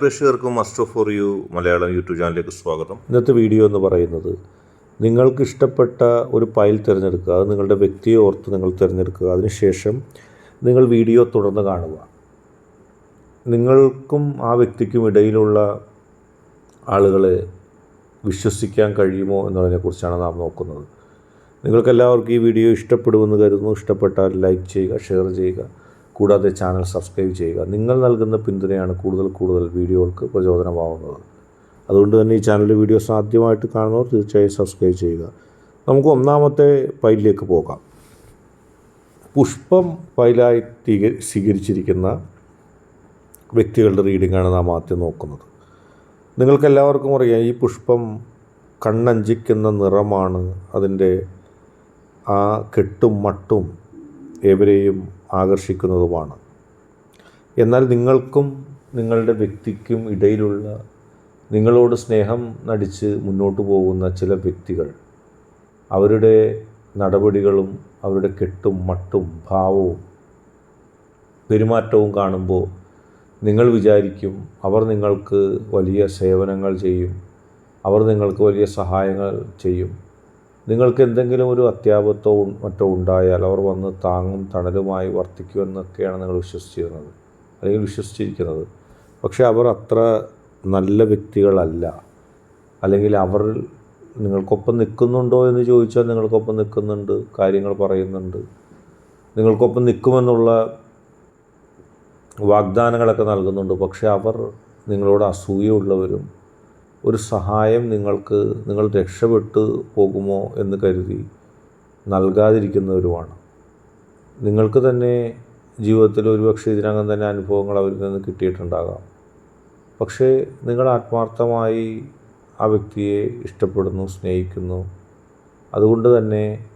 പ്രേക്ഷകർക്കും master for you Malayalam YouTube ചാനലിലേക്ക് സ്വാഗതം. ഇന്നത്തെ വീഡിയോ എന്ന് പറയുന്നത് നിങ്ങൾക്ക് ഇഷ്ടപ്പെട്ട ഒരു ഫയൽ തിരഞ്ഞെടുക്കുക. അത് നിങ്ങളുടെ വ്യക്തിയെ ഓർത്ത് നിങ്ങൾ തിരഞ്ഞെടുക്കുക. അതിനുശേഷം നിങ്ങൾ വീഡിയോ തുടർന്ന് കാണുക. നിങ്ങൾക്കും ആ വ്യക്തിക്കും ഇടയിലുള്ള ആളുകളെ വിശ്വസിക്കാൻ കഴിയുമോ എന്നതിനെക്കുറിച്ചാണ് നാം നോക്കുന്നത്. നിങ്ങൾക്കെല്ലാവർക്കും ഈ വീഡിയോ ഇഷ്ടപ്പെടുമെന്ന് കരുതുന്നു. ഇഷ്ടപ്പെട്ടാൽ ലൈക്ക് ചെയ്യുക ഷെയർ ചെയ്യുക. കൂടാതെ ചാനൽ സബ്സ്ക്രൈബ് ചെയ്യുക. നിങ്ങൾ നൽകുന്ന പിന്തുണയാണ് കൂടുതൽ കൂടുതൽ വീഡിയോകൾക്ക് പ്രചോദനമാവുന്നത്. അതുകൊണ്ട് തന്നെ ഈ ചാനലിലെ വീഡിയോസ് ആദ്യമായിട്ട് കാണുന്നവർ തീർച്ചയായും സബ്സ്ക്രൈബ് ചെയ്യുക. നമുക്ക് ഒന്നാമത്തെ ഫയലിലേക്ക് പോകാം. പുഷ്പം ഫയലായി സ്വീകരിച്ചിരിക്കുന്ന വ്യക്തികളുടെ റീഡിംഗാണ് നാം ആദ്യം നോക്കുന്നത്. നിങ്ങൾക്കെല്ലാവർക്കും അറിയാം ഈ പുഷ്പം കണ്ണഞ്ചിക്കുന്ന നിറമാണ് അതിന്റെ ആ കെട്ടും മട്ടും ഏവരെയും ആകർഷിക്കുന്നതുമാണ്. എന്നാൽ നിങ്ങൾക്കും നിങ്ങളുടെ വ്യക്തിക്കും ഇടയിലുള്ള നിങ്ങളോട് സ്നേഹം നടിച്ച് മുന്നോട്ട് പോകുന്ന ചില വ്യക്തികൾ അവരുടെ നടപടികളും അവരുടെ കെട്ടും മട്ടും ഭാവവും പെരുമാറ്റവും കാണുമ്പോൾ നിങ്ങൾ വിചാരിക്കും അവർ നിങ്ങൾക്ക് വലിയ സേവനങ്ങൾ ചെയ്യും അവർ നിങ്ങൾക്ക് വലിയ സഹായങ്ങൾ ചെയ്യും. നിങ്ങൾക്ക് എന്തെങ്കിലും ഒരു അത്യാപത്തോ മറ്റോ ഉണ്ടായാൽ അവർ വന്ന് താങ്ങും തണലുമായി വർത്തിക്കുമെന്നൊക്കെയാണ് നിങ്ങൾ വിശ്വസിച്ചിരുന്നത്. അല്ലെങ്കിൽ വിശ്വസിച്ചിരിക്കുന്നത്. പക്ഷേ അവർ അത്ര നല്ല വ്യക്തികളല്ല. അല്ലെങ്കിൽ അവർ നിങ്ങൾക്കൊപ്പം നിൽക്കുന്നുണ്ടോ എന്ന് ചോദിച്ചാൽ നിങ്ങൾക്കൊപ്പം നിൽക്കുന്നുണ്ട് കാര്യങ്ങൾ പറയുന്നുണ്ട്. നിങ്ങൾക്കൊപ്പം നിൽക്കുമെന്നുള്ള വാഗ്ദാനങ്ങളൊക്കെ നൽകുന്നുണ്ട്. പക്ഷേ അവർ നിങ്ങളോട് അസൂയുള്ളവരും ഒരു സഹായം നിങ്ങൾക്ക് നിങ്ങൾ രക്ഷപ്പെട്ടു പോകുമോ എന്ന് കരുതി നൽകാതിരിക്കുന്നവരുമാണ്. നിങ്ങൾക്ക് തന്നെ ജീവിതത്തിൽ ഒരുപക്ഷെ ഇതിനകം തന്നെ അനുഭവങ്ങൾ അവരിൽ നിന്ന് കിട്ടിയിട്ടുണ്ടാകാം. പക്ഷേ നിങ്ങൾ ആത്മാർത്ഥമായി ആ വ്യക്തിയെ ഇഷ്ടപ്പെടുന്നു സ്നേഹിക്കുന്നു. അതുകൊണ്ട് തന്നെ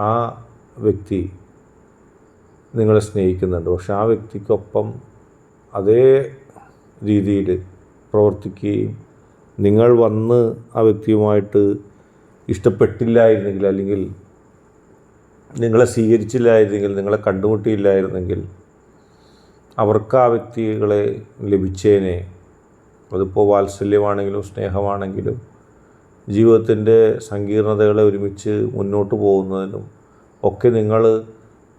ആ വ്യക്തി നിങ്ങളെ സ്നേഹിക്കുന്നുണ്ട്. പക്ഷെ ആ വ്യക്തിക്കൊപ്പം അതേ രീതിയിൽ പ്രവർത്തിക്കുകയും നിങ്ങൾ വന്ന് ആ വ്യക്തിയുമായിട്ട് ഇഷ്ടപ്പെട്ടില്ലായിരുന്നെങ്കിൽ അല്ലെങ്കിൽ നിങ്ങളെ സ്വീകരിച്ചില്ലായിരുന്നെങ്കിൽ നിങ്ങളെ കണ്ടുമുട്ടിയില്ലായിരുന്നെങ്കിൽ അവർക്ക് ആ വ്യക്തികളെ ലഭിച്ചേനെ. അതിപ്പോൾ വാത്സല്യമാണെങ്കിലും സ്നേഹമാണെങ്കിലും ജീവിതത്തിന്റെ സങ്കീർണതകളെ ഒരുമിച്ച് മുന്നോട്ട് പോകുന്നതിനും ഒക്കെ നിങ്ങൾ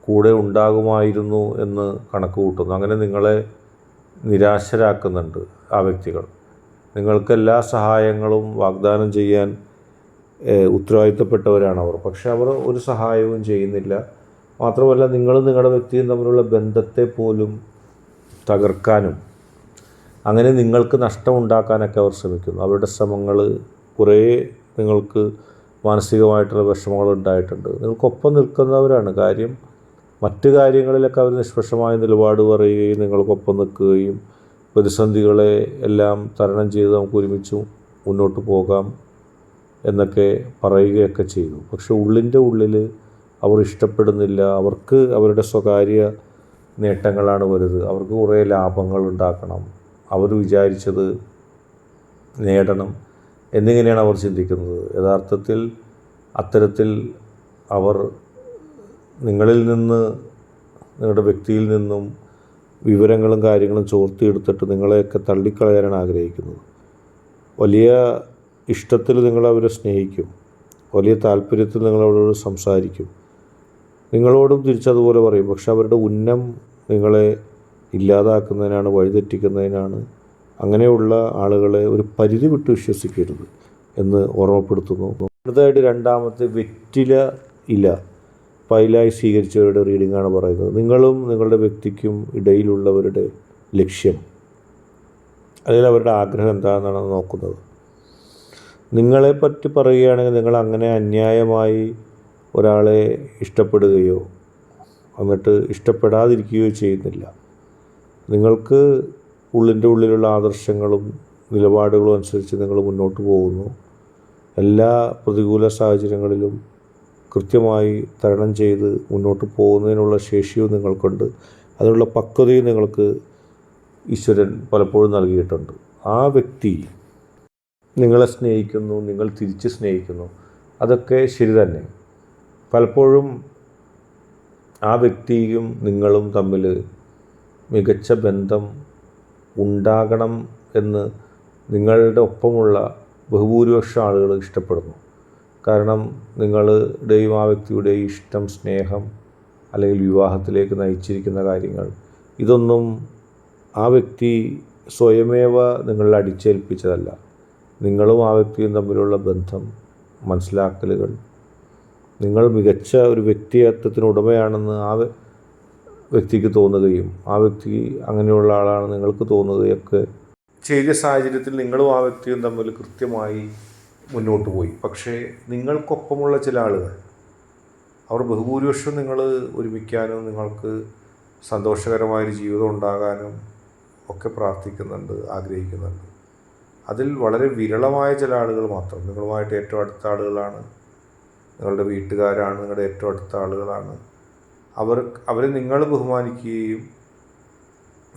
കൂടെ ഉണ്ടാകുമായിരുന്നു എന്ന് കണക്ക് കൂട്ടുന്നു അങ്ങനെ നിങ്ങളെ നിരാശരാക്കുന്നുണ്ട് ആ വ്യക്തികൾ. നിങ്ങൾക്ക് എല്ലാ സഹായങ്ങളും വാഗ്ദാനം ചെയ്യാൻ ഉത്തരവാദിത്തപ്പെട്ടവരാണ് അവർ. പക്ഷെ അവർ ഒരു സഹായവും ചെയ്യുന്നില്ല. മാത്രമല്ല നിങ്ങളും നിങ്ങളുടെ വ്യക്തിയും തമ്മിലുള്ള ബന്ധത്തെ പോലും തകർക്കാനും അങ്ങനെ നിങ്ങൾക്ക് നഷ്ടമുണ്ടാക്കാനൊക്കെ അവർ ശ്രമിക്കുന്നു. അവരുടെ ശ്രമങ്ങൾ കുറേ നിങ്ങൾക്ക് മാനസികമായിട്ടുള്ള വിഷമങ്ങൾ ഉണ്ടായിട്ടുണ്ട്. നിങ്ങൾക്കൊപ്പം നിൽക്കുന്നവരാണ്. കാര്യം മറ്റു കാര്യങ്ങളിലൊക്കെ അവർ നിഷ്പക്ഷമായ നിലപാട് പറയുകയും നിങ്ങൾക്കൊപ്പം നിൽക്കുകയും പ്രതിസന്ധികളെ എല്ലാം തരണം ചെയ്ത് നമുക്ക് ഒരുമിച്ച് മുന്നോട്ട് പോകാം എന്നൊക്കെ പറയുകയൊക്കെ ചെയ്തു. പക്ഷെ ഉള്ളിന്റെ ഉള്ളിൽ അവർ ഇഷ്ടപ്പെടുന്നില്ല. അവർക്ക് അവരുടെ സ്വകാര്യ നേട്ടങ്ങളാണ് വലുത്. അവർക്ക് കുറേ ലാഭങ്ങൾ ഉണ്ടാക്കണം. അവർ വിചാരിച്ചത് നേടണം എന്നിങ്ങനെയാണ് അവർ ചിന്തിക്കുന്നത്. യഥാർത്ഥത്തിൽ അത്തരത്തിൽ അവർ നിങ്ങളിൽ നിന്ന് നിങ്ങളുടെ വ്യക്തിയിൽ നിന്നും വിവരങ്ങളും കാര്യങ്ങളും ചോർത്തിയെടുത്തിട്ട് നിങ്ങളെയൊക്കെ തള്ളിക്കളയാനാണ് ആഗ്രഹിക്കുന്നത്. വലിയ ഇഷ്ടത്തിൽ നിങ്ങളവരെ സ്നേഹിക്കും. വലിയ താല്പര്യത്തിൽ നിങ്ങളവരോട് സംസാരിക്കും. നിങ്ങളോടും തിരിച്ചതുപോലെ പറയും. പക്ഷെ അവരുടെ ഉന്നം നിങ്ങളെ ഇല്ലാതാക്കുന്നതിനാണ് വഴിതെറ്റിക്കുന്നതിനാണ് അങ്ങനെയുള്ള ആളുകളെ ഒരു പരിധി വിട്ട് വിശ്വസിക്കരുത് എന്ന് ഓർമ്മപ്പെടുത്തുന്നു. അടുത്തതായിട്ട് രണ്ടാമത്തെ വെറ്റില ഇല. പൈലായി സ്വീകരിച്ചവരുടെ റീഡിംഗാണ് പറയുന്നത്. നിങ്ങളും നിങ്ങളുടെ വ്യക്തിക്കും ഇടയിലുള്ളവരുടെ ലക്ഷ്യം. അല്ലെങ്കിൽ അവരുടെ ആഗ്രഹം എന്താണെന്നാണ് നോക്കുന്നത്. നിങ്ങളെ പറ്റി പറയുകയാണെങ്കിൽ നിങ്ങൾ അങ്ങനെ അന്യായമായി ഒരാളെ ഇഷ്ടപ്പെടുകയോ എന്നിട്ട് ഇഷ്ടപ്പെടാതിരിക്കുകയോ ചെയ്യുന്നില്ല. നിങ്ങൾക്ക് ഉള്ളിന്റെ ഉള്ളിലുള്ള ആദർശങ്ങളും നിലപാടുകളും അനുസരിച്ച് നിങ്ങൾ മുന്നോട്ട് പോകുന്നു. എല്ലാ പ്രതികൂല സാഹചര്യങ്ങളിലും കൃത്യമായി തരണം ചെയ്ത് മുന്നോട്ട് പോകുന്നതിനുള്ള ശേഷിയും നിങ്ങൾക്കുണ്ട്. അതിനുള്ള പക്വതയും നിങ്ങൾക്ക് ഈശ്വരൻ പലപ്പോഴും നൽകിയിട്ടുണ്ട്. ആ വ്യക്തി നിങ്ങളെ സ്നേഹിക്കുന്നു നിങ്ങൾ തിരിച്ച് സ്നേഹിക്കുന്നു. അതൊക്കെ ശരി തന്നെ. പലപ്പോഴും ആ വ്യക്തിയും നിങ്ങളും തമ്മിൽ മികച്ച ബന്ധം ഉണ്ടാകണം എന്ന് നിങ്ങളുടെ ഒപ്പമുള്ള ബഹുഭൂരിപക്ഷം ആളുകൾ ഇഷ്ടപ്പെടുന്നു. കാരണം നിങ്ങളുടെയും ആ വ്യക്തിയുടെയും ഇഷ്ടം സ്നേഹം അല്ലെങ്കിൽ വിവാഹത്തിലേക്ക് നയിച്ചിരിക്കുന്ന കാര്യങ്ങൾ. ഇതൊന്നും ആ വ്യക്തി സ്വയമേവ നിങ്ങളിൽ അടിച്ചേൽപ്പിച്ചതല്ല. നിങ്ങളും ആ വ്യക്തിയും തമ്മിലുള്ള ബന്ധം മനസ്സിലാക്കലുകൾ. നിങ്ങൾ മികച്ച ഒരു വ്യക്തിത്വത്തിന് ഉടമയാണെന്ന് ആ വ്യക്തിക്ക് തോന്നുകയും ആ വ്യക്തി അങ്ങനെയുള്ള ആളാണ് നിങ്ങൾക്ക് തോന്നുകയൊക്കെ ചെയ്ത സാഹചര്യത്തിൽ നിങ്ങളും ആ വ്യക്തിയും തമ്മിൽ കൃത്യമായി മുന്നോട്ട് പോയി. പക്ഷേ നിങ്ങൾക്കൊപ്പമുള്ള ചില ആളുകൾ അവർ ബഹുഭൂരിപക്ഷം നിങ്ങൾ ഒരുമിക്കാനും നിങ്ങൾക്ക് സന്തോഷകരമായൊരു ജീവിതം ഉണ്ടാകാനും ഒക്കെ പ്രാർത്ഥിക്കുന്നുണ്ട് ആഗ്രഹിക്കുന്നുണ്ട്. അതിൽ വളരെ വിരളമായ ചില ആളുകൾ മാത്രം. നിങ്ങളുമായിട്ട് ഏറ്റവും അടുത്ത ആളുകളാണ്. നിങ്ങളുടെ വീട്ടുകാരാണ് നിങ്ങളുടെ ഏറ്റവും അടുത്ത ആളുകളാണ്. അവർ അവർ നിങ്ങൾ ബഹുമാനിക്കുകയും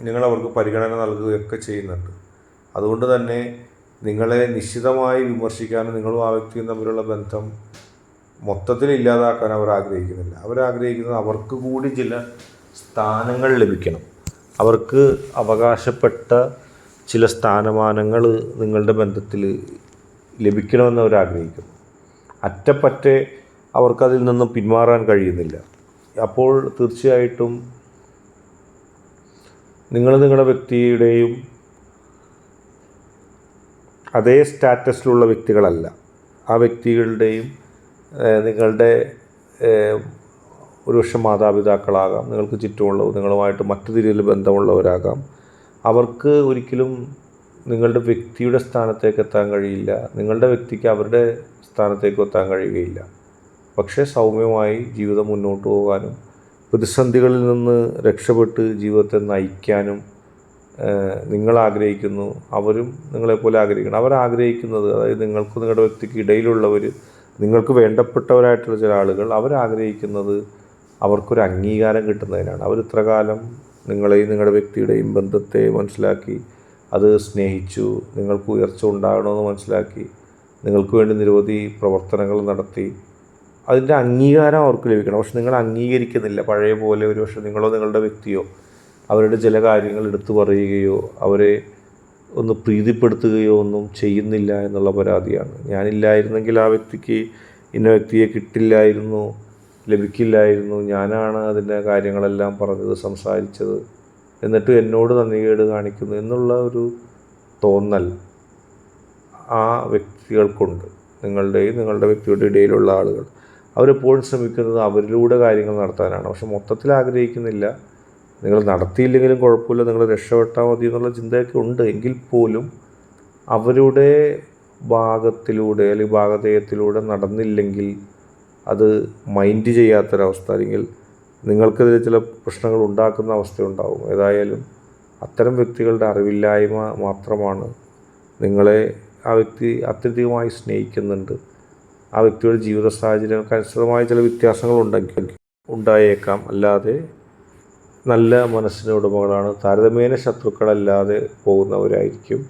നിങ്ങളവർക്ക് പരിഗണന നൽകുകയൊക്കെ ചെയ്യുന്നുണ്ട്. അതുകൊണ്ട് തന്നെ നിങ്ങളെ നിശ്ചിതമായി വിമർശിക്കാനും നിങ്ങളും ആ വ്യക്തിയും തമ്മിലുള്ള ബന്ധം മൊത്തത്തിൽ ഇല്ലാതാക്കാൻ അവർ ആഗ്രഹിക്കുന്നില്ല. അവരാഗ്രഹിക്കുന്നത് അവർക്ക് കൂടി ചില സ്ഥാനങ്ങൾ ലഭിക്കണം. അവർക്ക് അവകാശപ്പെട്ട ചില സ്ഥാനമാനങ്ങൾ നിങ്ങളുടെ ബന്ധത്തിൽ ലഭിക്കണമെന്ന് അവർ ആഗ്രഹിക്കുന്നു. അറ്റപ്പറ്റെ അവർക്കതിൽ നിന്നും പിന്മാറാൻ കഴിയുന്നില്ല. അപ്പോൾ തീർച്ചയായിട്ടും നിങ്ങൾ നിങ്ങളുടെ വ്യക്തിയുടെയും അതേ സ്റ്റാറ്റസിലുള്ള വ്യക്തികളല്ല. ആ വ്യക്തികളുടെയും നിങ്ങളുടെ ഒരുപക്ഷെ മാതാപിതാക്കളാകാം നിങ്ങൾക്ക് ചുറ്റുമുള്ള നിങ്ങളുമായിട്ട് മറ്റു രീതിയിൽ ബന്ധമുള്ളവരാകാം. അവർക്ക് ഒരിക്കലും നിങ്ങളുടെ വ്യക്തിയുടെ സ്ഥാനത്തേക്ക് എത്താൻ കഴിയില്ല. നിങ്ങളുടെ വ്യക്തിക്ക് അവരുടെ സ്ഥാനത്തേക്ക് എത്താൻ കഴിയുകയില്ല. പക്ഷേ സൗമ്യമായി ജീവിതം മുന്നോട്ട് പോകാനും പ്രതിസന്ധികളിൽ നിന്ന് രക്ഷപ്പെട്ട് ജീവിതത്തെ നയിക്കാനും നിങ്ങൾ ആഗ്രഹിക്കുന്നു അവരും നിങ്ങളെപ്പോലെ ആഗ്രഹിക്കുന്നു. അവർ ആഗ്രഹിക്കുന്നത് അതായത് നിങ്ങൾക്കും നിങ്ങളുടെ വ്യക്തിക്ക് ഇടയിലുള്ളവർ നിങ്ങൾക്ക് വേണ്ടപ്പെട്ടവരായിട്ടുള്ള ചില ആളുകൾ അവരാഗ്രഹിക്കുന്നത് അവർക്കൊരു അംഗീകാരം കിട്ടുന്നതിനാണ്. അവർ ഇത്ര കാലം നിങ്ങളെയും നിങ്ങളുടെ വ്യക്തിയുടെയും ബന്ധത്തെ മനസ്സിലാക്കി അത് സ്നേഹിച്ചു നിങ്ങൾക്ക് ഉയർച്ച ഉണ്ടാകണമെന്ന് മനസ്സിലാക്കി നിങ്ങൾക്ക് വേണ്ടി നിരവധി പ്രവർത്തനങ്ങൾ നടത്തി. അതിന്റെ അംഗീകാരം അവർക്ക് ലഭിക്കണം. പക്ഷെ നിങ്ങൾ അംഗീകരിക്കുന്നില്ല. പഴയ പോലെ ഒരു പക്ഷേ നിങ്ങളോ നിങ്ങളുടെ വ്യക്തിയോ അവരുടെ ചില കാര്യങ്ങൾ എടുത്തു പറയുകയോ അവരെ ഒന്ന് പ്രീതിപ്പെടുത്തുകയോ ഒന്നും ചെയ്യുന്നില്ല എന്നുള്ള പരാതിയാണ്. ഞാനില്ലായിരുന്നെങ്കിൽ ആ വ്യക്തിക്ക് ഇന്ന വ്യക്തിയെ കിട്ടില്ലായിരുന്നു ലഭിക്കില്ലായിരുന്നു ഞാനാണ് അതിന്റെ കാര്യങ്ങളെല്ലാം പറഞ്ഞത് സംസാരിച്ചത് എന്നിട്ട് എന്നോട് നന്ദികേട് കാണിക്കുന്നു എന്നുള്ള ഒരു തോന്നൽ ആ വ്യക്തികൾക്കുണ്ട്. നിങ്ങളുടെയും നിങ്ങളുടെ വ്യക്തിയുടെ ഇടയിലുള്ള ആളുകൾ. അവരെപ്പോഴും ശ്രമിക്കുന്നത് അവരിലൂടെ കാര്യങ്ങൾ നടത്താനാണ്. പക്ഷെ മൊത്തത്തിൽ ആഗ്രഹിക്കുന്നില്ല. നിങ്ങൾ നടത്തിയില്ലെങ്കിലും കുഴപ്പമില്ല നിങ്ങൾ രക്ഷപ്പെട്ടാൽ മതി എന്നുള്ള ചിന്തയൊക്കെ ഉണ്ട്. എങ്കിൽ പോലും അവരുടെ ഭാഗത്തിലൂടെ അല്ലെങ്കിൽ ഭാഗധേയത്തിലൂടെ നടന്നില്ലെങ്കിൽ അത് മൈൻഡ് ചെയ്യാത്തൊരവസ്ഥ. അല്ലെങ്കിൽ നിങ്ങൾക്കെതിരെ ചില പ്രശ്നങ്ങൾ ഉണ്ടാക്കുന്ന അവസ്ഥയുണ്ടാവും ഏതായാലും അത്തരം വ്യക്തികളുടെ അറിവില്ലായ്മ മാത്രമാണ് നിങ്ങളെ ആ വ്യക്തി അത്യധികമായി സ്നേഹിക്കുന്നുണ്ട്. ആ വ്യക്തിയുടെ ജീവിത സാഹചര്യങ്ങൾക്ക് അനുസൃതമായ ചില വ്യത്യാസങ്ങൾ ഉണ്ടെങ്കിൽ ഉണ്ടായേക്കാം. അല്ലാതെ നല്ല മനസ്സിന് ഉടമകളാണ്. താരതമ്യേന ശത്രുക്കളല്ലാതെ പോകുന്നവരായിരിക്കും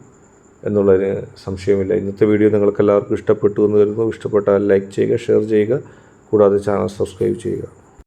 എന്നുള്ളതിന് സംശയമില്ല. ഇന്നത്തെ വീഡിയോ നിങ്ങൾക്ക് എല്ലാവർക്കും ഇഷ്ടപ്പെട്ടു എന്ന് കരുതുന്നു. ഇഷ്ടപ്പെട്ടാൽ ലൈക്ക് ചെയ്യുക ഷെയർ ചെയ്യുക. കൂടാതെ ചാനൽ സബ്സ്ക്രൈബ് ചെയ്യുക.